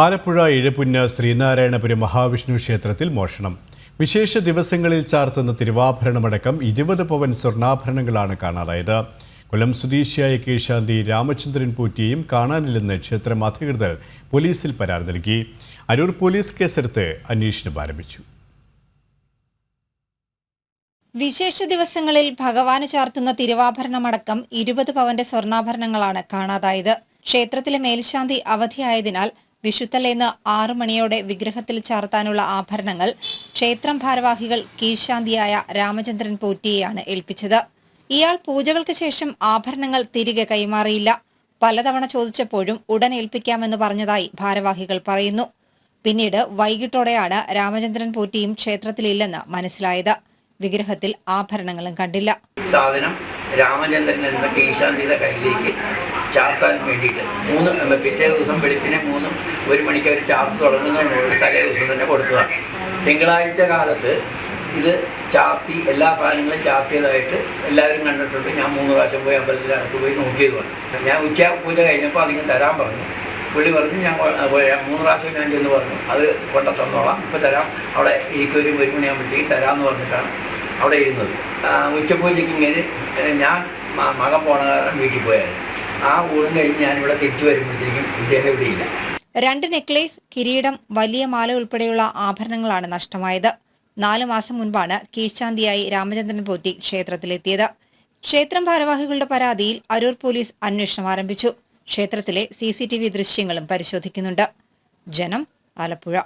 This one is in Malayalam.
ആലപ്പുഴ ഇഴപ്പുന്ന ശ്രീനാരായണപുരം മഹാവിഷ്ണു ക്ഷേത്രത്തിൽ മോഷണം. വിശേഷ ദിവസങ്ങളിൽ ചാർത്തുന്ന തിരുവാഭരണമടക്കം ഇരുപത് പവൻ സ്വർണാഭരണങ്ങളാണ് കാണാതായത്. കൊല്ലം സ്വദേശിയായ കീഴ്ശാന്തി രാമചന്ദ്രൻ പൂറ്റിയെയും കാണാനില്ലെന്ന് ക്ഷേത്രം അധികൃതർ പോലീസിൽ പരാതി നൽകി. അരൂർ പോലീസ് കേസെടുത്ത് അന്വേഷണം ആരംഭിച്ചു. വിശേഷ ദിവസങ്ങളിൽ ഭഗവാന് ചാർത്തുന്ന തിരുവാഭരണമടക്കം ഇരുപത് പവന്റെ സ്വർണാഭരണങ്ങളാണ് കാണാതായത്. ക്ഷേത്രത്തിലെ മേൽശാന്തി അവധിയായതിനാൽ വിഷുത്തലേന്ന് ആറു മണിയോടെ വിഗ്രഹത്തിൽ ചാർത്താനുള്ള ആഭരണങ്ങൾ ക്ഷേത്രം ഭാരവാഹികൾ കീഴ്ശാന്തിയായ രാമചന്ദ്രൻ പോറ്റിയെയാണ് ഏൽപ്പിച്ചത്. ഇയാൾ പൂജകൾക്ക് ശേഷം ആഭരണങ്ങൾ തിരികെ കൈമാറിയില്ല. പലതവണ ചോദിച്ചപ്പോഴും ഉടൻ ഏൽപ്പിക്കാമെന്ന് പറഞ്ഞതായി ഭാരവാഹികൾ പറയുന്നു. പിന്നീട് വൈകിട്ടോടെയാണ് രാമചന്ദ്രൻ പോറ്റിയും ക്ഷേത്രത്തിലില്ലെന്ന് മനസ്സിലായത്. വിഗ്രഹത്തിൽ ആഭരണങ്ങളും കണ്ടില്ല. സാധനം രാമചന്ദ്രൻ എന്ന കീശാന്തിയുടെ കയ്യിലേക്ക് ചാർത്താൻ വേണ്ടിയിട്ട്. മൂന്ന് പിറ്റേ ദിവസം വെളുപ്പിനെ മൂന്നും ഒരു മണിക്ക് അവർ ചാർത്ത് തുടങ്ങുന്ന തലേ ദിവസം തന്നെ കൊടുത്തതാണ് തിങ്കളാഴ്ച കാലത്ത് ഇത് ചാർത്തി എല്ലാ സാധനങ്ങളും ചാർത്തിയതായിട്ട് എല്ലാവരും കണ്ടിട്ടുണ്ട്. ഞാൻ മൂന്ന് പ്രാവശ്യം പോയി അമ്പലത്തിൽ അടുത്ത് പോയി നോക്കിയതുമാണ് ഞാൻ ഉച്ച പൂജ കഴിഞ്ഞപ്പോൾ അതിങ്ങ് തരാൻ പറഞ്ഞു. പുള്ളി പറഞ്ഞു ഞാൻ മൂന്ന് പ്രാവശ്യം ഞാൻ ചെന്ന് പറഞ്ഞു. അത് കൊണ്ട തന്നോളാം. ഇപ്പം തരാം. അവിടെ എനിക്കൊരു ഒരു മണിയാകുമ്പോഴത്തേക്ക് തരാമെന്ന് പറഞ്ഞിട്ടാണ് അവിടെ ഇരുന്നത്. ഉച്ചപൂജയ്ക്ക് ഇങ്ങനെ ഞാൻ മകം പോണ കാരണം വീട്ടിൽ പോയായിരുന്നു. ആ ഊണ് കഴിഞ്ഞ് ഞാനിവിടെ തിരിച്ചു വരുമ്പോഴത്തേക്കും ഇദ്ദേഹം ഇവിടെ ഇല്ല. രണ്ട് നെക്ലേസ് കിരീടം വലിയ മാല ഉൾപ്പെടെയുള്ള ആഭരണങ്ങളാണ് നഷ്ടമായത്. നാലു മാസം മുൻപാണ് കീഴ്ശാന്തിയായി രാമചന്ദ്രൻ പോറ്റി ക്ഷേത്രത്തിലെത്തിയത്. ക്ഷേത്രം ഭാരവാഹികളുടെ പരാതിയിൽ അരൂർ പോലീസ് അന്വേഷണം ആരംഭിച്ചു. ക്ഷേത്രത്തിലെ സി ദൃശ്യങ്ങളും പരിശോധിക്കുന്നുണ്ട്. ജനം ആലപ്പുഴ.